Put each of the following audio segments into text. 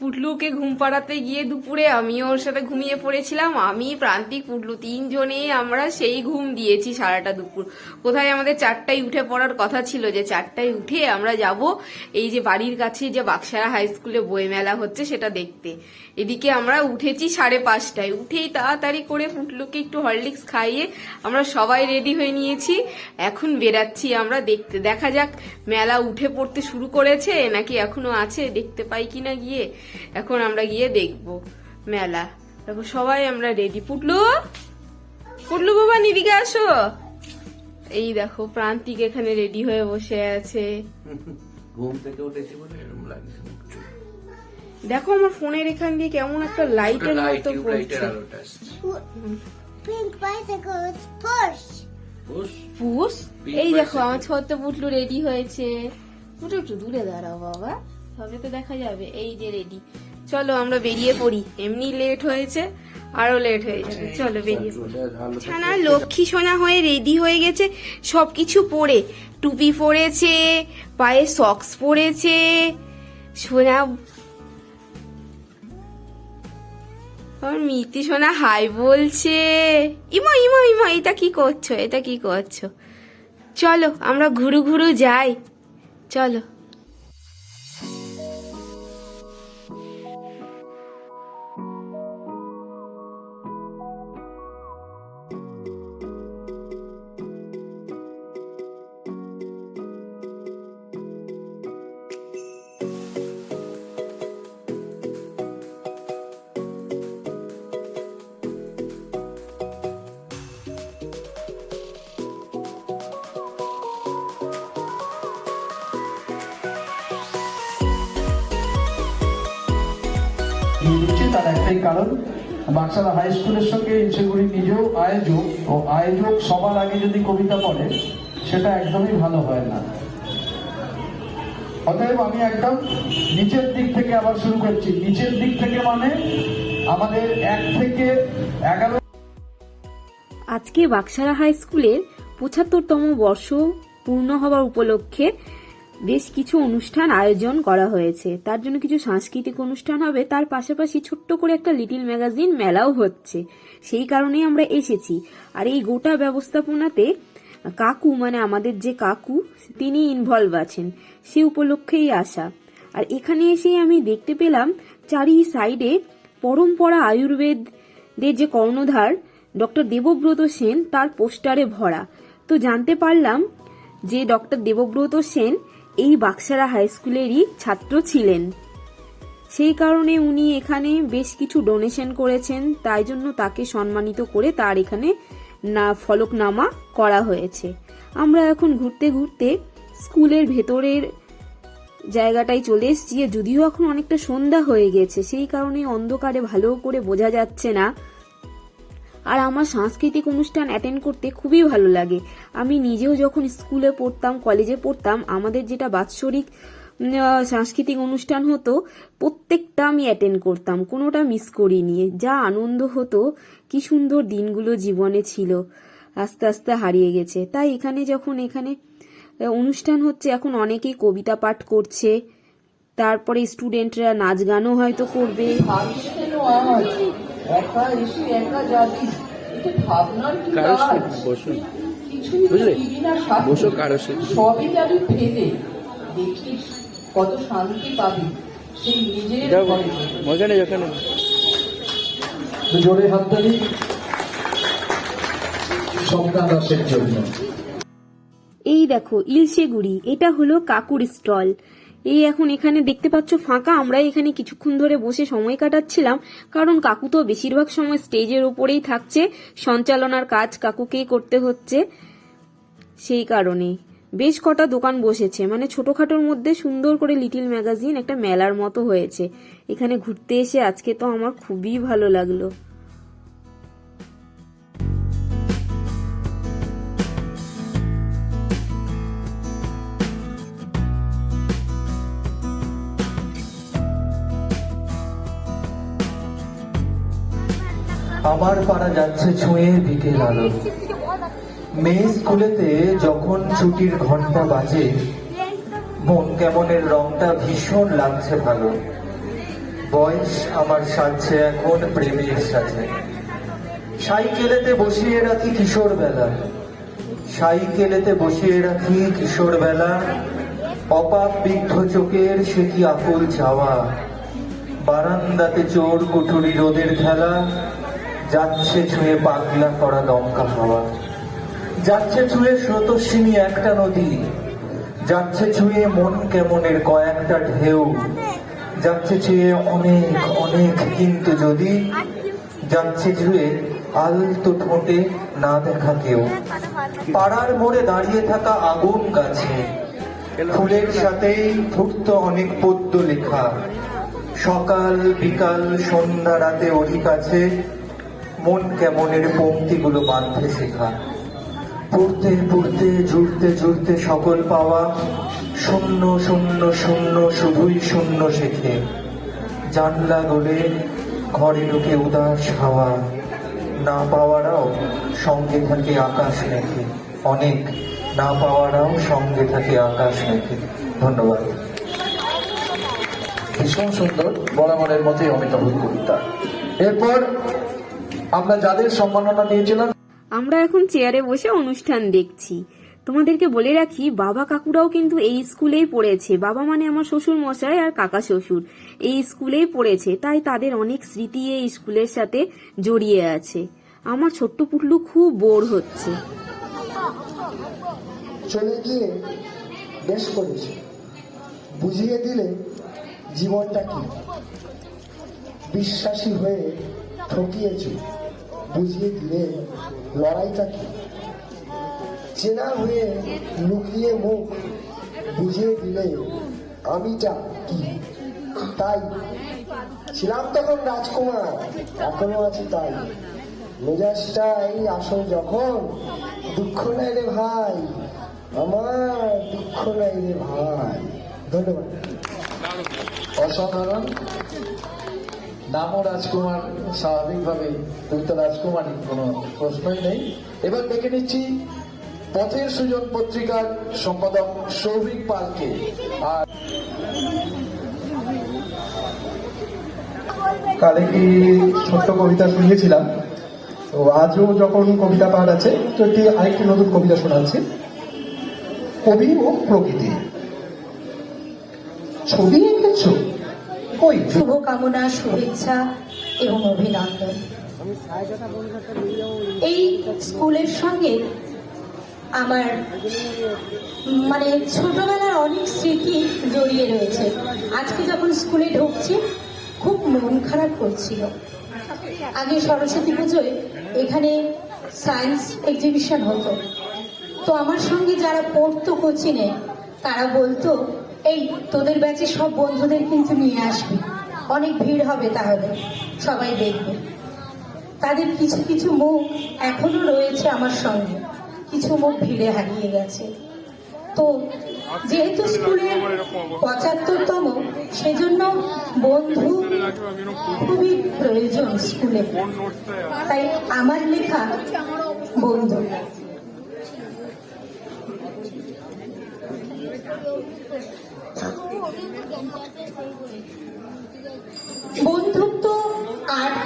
পুটলুকে ঘুম পাড়াতে গিয়ে দুপুরে আমিও ওর সাথে ঘুমিয়ে পড়েছিলাম। আমি প্রান্তিক পুটলু তিনজনে আমরা সেই ঘুম দিয়েছি সারাটা দুপুর। কোথায় আমাদের চারটায় উঠে পড়ার কথা ছিল যে চারটায় উঠে আমরা যাব এই যে বাড়ির কাছে যে বাক্সারা হাই স্কুলে বই মেলা হচ্ছে সেটা দেখতে। এদিকে আমরা উঠেছি সাড়ে পাঁচটায়। উঠেই তাড়াতাড়ি করে পুটলুকে একটু হরলিক্স খাইয়ে আমরা সবাই রেডি হয়ে নিয়েছি। এখন বেরাচ্ছি আমরা দেখতে। দেখা যাক মেলা উঠে পড়তে শুরু করেছে নাকি এখনও আছে, দেখতে পাই কিনা গিয়ে। এখন আমরা গিয়ে দেখব মেলা। দেখো সবাই আমরা রেডি পুটলু পুটলু বাবা নিদিকে আসো। এই দেখো প্রান্তিক এখানে রেডি হয়ে বসে আছে। ঘুম থেকে উঠেছি বলে এরকম লাগছে। দেখো আমার ফোনের এখান দিয়ে কেমন একটা লাইটের লাইট মতো পড়ছে এই দেখো. আমার ছোট্ট পুটলু রেডি হয়েছে। পুটু একটু দূরে দাঁড়াও বাবা। তবে তো দেখা যাবে এই যে রেডি চলো আমরা বেরিয়ে পড়ি। এমনি লেট হয়েছে আরও লেট হয়ে যাবে। চলো বেরিয়ে পড়ি। ছানা লক্ষ্মী সোনা হয়ে রেডি হয়ে গেছে সবকিছু পরে টুপি পরেছে পায়ে সক্স পরেছে সোনা আমার মিতি সোনা হাই বলছে। ইমা ইমা ইমা এটা কি করছ এটা কি করছ? চলো আমরা ঘুরু ঘুরু যাই। চলো। দিচ্ছে তার একটাই কারণ বাক্সারা হাই স্কুলের সঙ্গে ইচ্ছেগুড়ি নিজেও আয়োজক ও আয়োজক সবার আগে যদি কবিতা পড়ে, সেটা একদমই ভালো হয় না। অতএব আমি একদম নিচের দিক থেকে আবার শুরু করছি। নিচের দিক থেকে মানে আমাদের এক থেকে এগারো আজকে বাক্সারা হাই স্কুলের পঁচাত্তরতম বর্ষ পূর্ণ হওয়ার উপলক্ষে বেশ কিছু অনুষ্ঠান আয়োজন করা হয়েছে। তার জন্য কিছু সাংস্কৃতিক অনুষ্ঠান হবে। তার পাশাপাশি ছোট্ট করে একটা লিটিল ম্যাগাজিন মেলাও হচ্ছে। সেই কারণেই আমরা এসেছি। আর এই গোটা ব্যবস্থাপনাতে কাকু মানে আমাদের যে কাকু, তিনি ইনভলভ আছেন। সে উপলক্ষেই আসা। আর এখানে এসেই আমি দেখতে পেলাম, চারি সাইডে পরম্পরা আয়ুর্বেদের যে কর্ণধার ডক্টর দেবব্রত সেন, তার পোস্টারে ভরা। তো জানতে পারলাম যে ডক্টর দেবব্রত সেন এই বাক্সারা হাই স্কুলেরই ছাত্র ছিলেন। সেই কারণে উনি এখানে বেশ কিছু ডোনেশন করেছেন, তাই জন্য তাকে সম্মানিত করে তার এখানে না, ফলকনামা করা হয়েছে। আমরা এখন ঘুরতে ঘুরতে স্কুলের ভেতরের জায়গাটায় চলে এসেছি, যদিও এখন অনেকটা সন্ধ্যা হয়ে গেছে, সেই কারণে অন্ধকারে ভালো করে বোঝা যাচ্ছে না। আর আমার সাংস্কৃতিক অনুষ্ঠান অ্যাটেন্ড করতে খুবই ভালো লাগে। আমি নিজেও যখন স্কুলে পড়তাম কলেজে পড়তাম, আমাদের যেটা বাৎসরিক সাংস্কৃতিক অনুষ্ঠান হতো, প্রত্যেকটা আমি অ্যাটেন্ড করতাম, কোনোটা মিস করিনি। যা আনন্দ হতো, কি সুন্দর দিনগুলো জীবনে ছিল, আস্তে আস্তে হারিয়ে গেছে। তাই এখানে যখন এখানে অনুষ্ঠান হচ্ছে, এখন অনেকেই কবিতা পাঠ করছে, তারপরে স্টুডেন্টরা নাচ গানও হয়তো করবে। একা এসে একা যাবি? এটা ভাবনার কি কাজ? কিছুই দিবি না সাথে। সবই যাবি ফেলে। দেখিস কত শান্তি পাবি। সেই নিজের। ওখানে ওখানে জোরে হাততালি স্বপ্না দাসের জন্য। এই দেখো ইলশেগুড়ি এটা হলো কাকুর স্টল। এই এখন এখানে দেখতে পাচ্ছ ফাঁকা। আমরা এখানে কিছুক্ষণ ধরে বসে সময় কাটাচ্ছিলাম, কারণ কাকু তো বেশিরভাগ সময় স্টেজের উপরেই থাকছে সঞ্চালনার কাজ কাকুকেই করতে হচ্ছে সেই কারণে বেশ কটা দোকান বসেছে মানে ছোটখাটোর মধ্যে সুন্দর করে লিটিল ম্যাগাজিন একটা মেলার মতো হয়েছে। এখানে ঘুরতে এসে আজকে তো আমার খুবই ভালো লাগল। আমার পাড়া যাচ্ছে ছুঁয়ে বিকেল আলো মেয়ে স্কুলেতে যখন ছুটির ঘণ্টা বাজে, মন কেমনের রংটা ভীষণ লাগছে ভালো। বয়স আমার সাজছে এখন প্রেমের সাথে। সাইকেলেতে বসিয়ে রাখি কিশোর বেলা। সাইকেলেতে বসিয়ে রাখি কিশোর বেলা। অপাপ বিদ্ধ চোখের সে কি আকুল চাওয়া বারান্দাতে চোর কুঠুরি রোদের খেলা। যাচ্ছে ছুঁয়ে পাগলা করা দমকা হাওয়া। যাচ্ছে ছুঁয়ে স্রোতস্বিনী একটা নদী। যাচ্ছে ছুঁয়ে মন কেমনের কয়েকটা ঢেউ। যাচ্ছে ছুঁয়ে অনেক অনেক কিন্তু যদি। যাচ্ছে ছুঁয়ে আলতো ঠোঁটে না দেখা কেউ। পাড়ার মোড়ে দাঁড়িয়ে থাকা আগুন গাছে। ফুলের সাথেই ফুটতো অনেক পদ্য লেখা। সকাল বিকাল সন্ধ্যা রাতে ওরই কাছে মন কেমনের পংক্তিগুলো বাঁধতে শেখা। পড়তে পড়তে জুড়তে জুড়তে সকল পাওয়া শূন্য শূন্য শূন্য, শুধুই শূন্য শেখে। জানলা গলে ঘরে ঢুকে উদাস হাওয়া। না পাওয়ারাও সঙ্গে থাকে আকাশ মেঘে। অনেক না পাওয়ারাও সঙ্গে থাকে আকাশ মেঘে। ধন্যবাদ। ভীষণ সুন্দর বরাবরের মতোই অমিতাভ কবিতা। এরপর আমরা যাদের সম্মাননা দিয়েছিলাম আমরা এখন চেয়ারে বসে অনুষ্ঠান দেখছি। তোমাদেরকে বলে রাখি বাবা কাকুরাও কিন্তু এই স্কুলেই পড়েছে। বাবা মানে আমার শ্বশুর মশাই আর কাকা শ্বশুর। এই স্কুলেই পড়েছে তাই তাদের অনেক স্মৃতি এই স্কুলের সাথে জড়িয়ে আছে। আমার ছোট্ট পুটলু খুব বোর হচ্ছে। চলে গিয়ে বেশ করেছে। বুঝিয়ে দিলে জীবনটা কি? বিশ্বাসী হয়ে ঠকিয়েছ। বুঝিয়ে দিলে লড়াইটা কি? চেনা হয়ে লুকিয়ে মুখ বুঝিয়ে দিলে আমিটা কি? তাই ছিলাম তখন রাজকুমার, এখনও আছি তাই। মেজাজটাই আসল যখন। দুঃখ নাই রে ভাই, আমার দুঃখ নাই রে ভাই। ধন্যবাদ। অসাধারণ। নামও রাজকুমার স্বাভাবিকভাবে তুমি তো রাজকুমারী, কোনো প্রশ্নই নেই। এবার দেখে নিচ্ছি পথের সুজন পত্রিকার সম্পাদক সৌভিক পালকে। আর কাল একটি ছোট্ট কবিতা শুনিয়েছিলাম? তো আজও যখন কবিতা পাঠ আছে, তো একটি আরেকটি নতুন কবিতা শোনাচ্ছি। কবি ও প্রকৃতি। ছবি এঁকেছ? কই শুভকামনা, শুভেচ্ছা এবং অভিনন্দন। এই স্কুলের সঙ্গে আমার মানে ছোটবেলার অনেক স্মৃতি জড়িয়ে রয়েছে। আজকে যখন স্কুলে ঢুকছি, খুব মন খারাপ করছিল। আগে সরস্বতী পুজোয় এখানে সায়েন্স এক্সিবিশন হতো। তো আমার সঙ্গে যারা পড়তো কোচিনে, তারা বলতো এই, তোদের ব্যাচে সব বন্ধুদের কিন্তু নিয়ে আসবি। অনেক ভিড় হবে তাহলে, সবাই দেখবে। তাদের কিছু কিছু মুখ এখনও রয়েছে আমার সঙ্গে। কিছু মুখ ভিড়ে হারিয়ে গেছে। তো, যেহেতু স্কুলের পঁচাত্তরতম, সেজন্য বন্ধু খুবই প্রয়োজন স্কুলে। তাই আমার লেখা বন্ধু।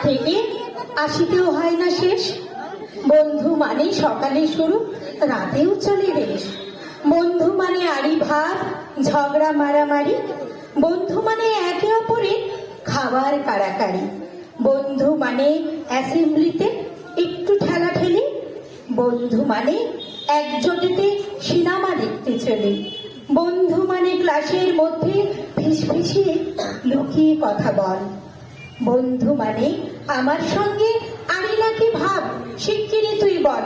থেকে আসিতেও হয় না শেষ। বন্ধু মানে সকালে শুরু, রাতেও চলে বেশ বন্ধু মানে আড়ি ভাব ঝগড়া মারামারি। বন্ধু মানে একে অপরে খাবার কাড়াকাড়ি। বন্ধু মানে অ্যাসেম্বলিতে একটু ঠেলা ঠেলাঠেলি। বন্ধু মানে একজোটেতে সিনেমা দেখতে চলে। বন্ধু মানে ক্লাসের মধ্যে ফিসফিসিয়ে লুকিয়ে কথা বল। বন্ধু মানে আমার সঙ্গে আনি নাকি ভাব শিগগিরি তুই বল।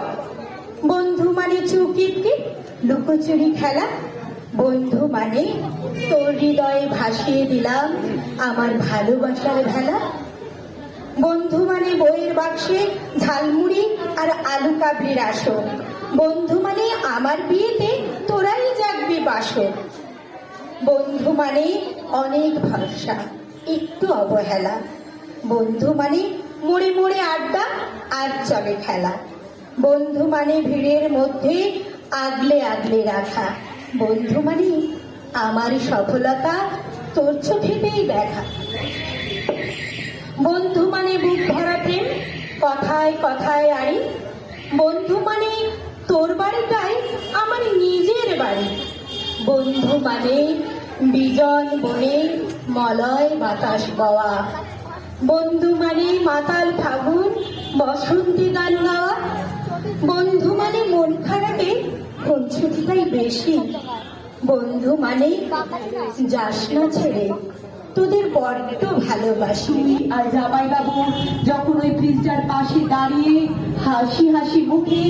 বন্ধু মানে চুকিপকে লুকোচুরি খেলা। বন্ধু মানে তোর হৃদয়ে ভাসিয়ে দিলাম আমার ভালোবাসার ভেলা। বন্ধু মানে বইয়ের বাক্সে ঝালমুড়ি আর আলু কাবলির আসর। বন্ধু মানে আমার বিয়েতে তোরাই জাগবি বাসর। বন্ধু মানে অনেক ভরসা, একটু অবহেলা। বন্ধু মানে মোড়ে মোড়ে আড্ডা আর চলে খেলা। বন্ধু মানে ভিড়ের মধ্যে আগলে আগলে রাখা। বন্ধু মানে আমার সফলতা তোর চোখেতেই দেখা। বন্ধু মানে বুক ভরা প্রেম, কথায় কথায় আড়ি। বন্ধু মানে তোর বাড়িটাই আমার নিজের বাড়ি। বন্ধু মানে বিজন বনে মলয় বাতাস বওয়া। বন্ধু মানে মাতাল ফাগুন, বসন্তে গান গাওয়া বন্ধু মানে মন খারাপে খুনছুটিটাই বেশি। বন্ধু মানে যাস না ছেড়ে, তোদের বড্ড ভালোবাসি। আর জামাই বাবু যখন ওই ব্রিজটার পাশে দাঁড়িয়ে হাসি হাসি মুখে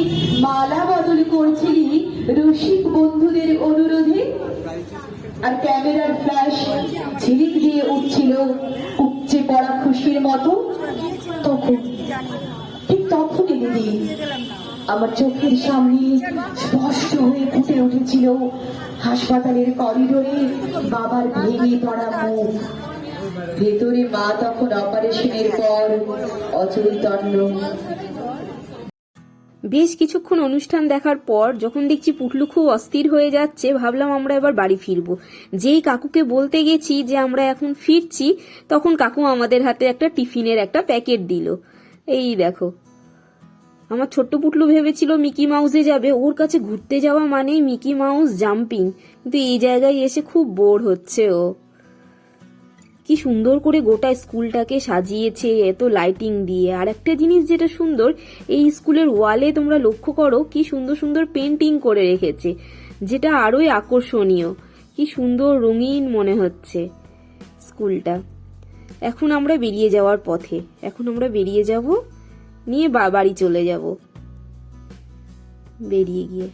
মালা বদল করছিলি, রসিক বন্ধুদের অনুরোধে। আর ক্যামেরার ফ্ল্যাশ ঝিলিক দিয়ে উঠছিল উপচে পড়া খুশির মতো তখন ঠিক তখনই দিদি আমার চোখের সামনে স্পষ্ট হয়ে ফুটে উঠেছিল হাসপাতালের করিডোরে বাবার ভেঙে পড়া মুখ। ভেতরে মা তখন অপারেশনের পর অচৈতন্য। বেশ কিছুক্ষণ অনুষ্ঠান দেখার পর যখন দেখছি পুটলু খুব অস্থির হয়ে যাচ্ছে, ভাবলাম আমরা এবার বাড়ি ফিরবো। যেই কাকুকে বলতে গেছি যে আমরা এখন ফিরছি, তখন কাকু আমাদের হাতে একটা টিফিনের একটা প্যাকেট দিল। এই দেখো আমার ছোট্ট পুটলু ভেবেছিল মিকি মাউসে যাবে, ওর কাছে ঘুরতে যাওয়া মানেই মিকি মাউস জাম্পিং। কিন্তু এই জায়গায় এসে খুব বোর হচ্ছে ও। কি সুন্দর করে গোটা স্কুলটাকে সাজিয়েছে, এত লাইটিং দিয়ে। আর একটা জিনিস যেটা সুন্দর, এই স্কুলের ওয়ালে তোমরা লক্ষ্য করো, কি সুন্দর সুন্দর পেন্টিং করে রেখেছে, যেটা আরোই আকর্ষণীয়। কি সুন্দর রঙিন মনে হচ্ছে স্কুলটা। এখন আমরা বেরিয়ে যাওয়ার পথে। এখন আমরা বেরিয়ে যাব নিয়ে বাড়ি চলে যাব। বেরিয়ে গিয়ে।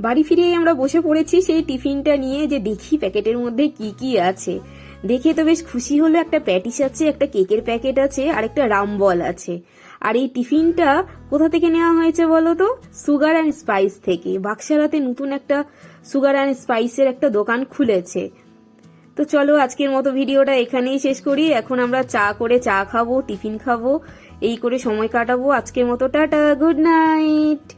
বাড়ি ফিরেই আমরা বসে পড়েছি সেই টিফিনটা নিয়ে যে দেখি প্যাকেটের মধ্যে কি কি আছে। দেখে তো বেশ খুশি হলো একটা প্যাটিস আছে, একটা কেকের প্যাকেট আছে, আর একটা রামবল আছে। আর এই টিফিনটা কোথা থেকে নেওয়া হয়েছে বলো তো? সুগার অ্যান্ড স্পাইস থেকে। বাক্সারাতে নতুন একটা সুগার অ্যান্ড স্পাইসের একটা দোকান খুলেছে। তো চলো আজকের মতো ভিডিওটা এখানেই শেষ করি। এখন আমরা চা করে চা খাব, টিফিন খাব, এই করে সময় কাটাবো। আজকের মতো টাটা, গুড নাইট!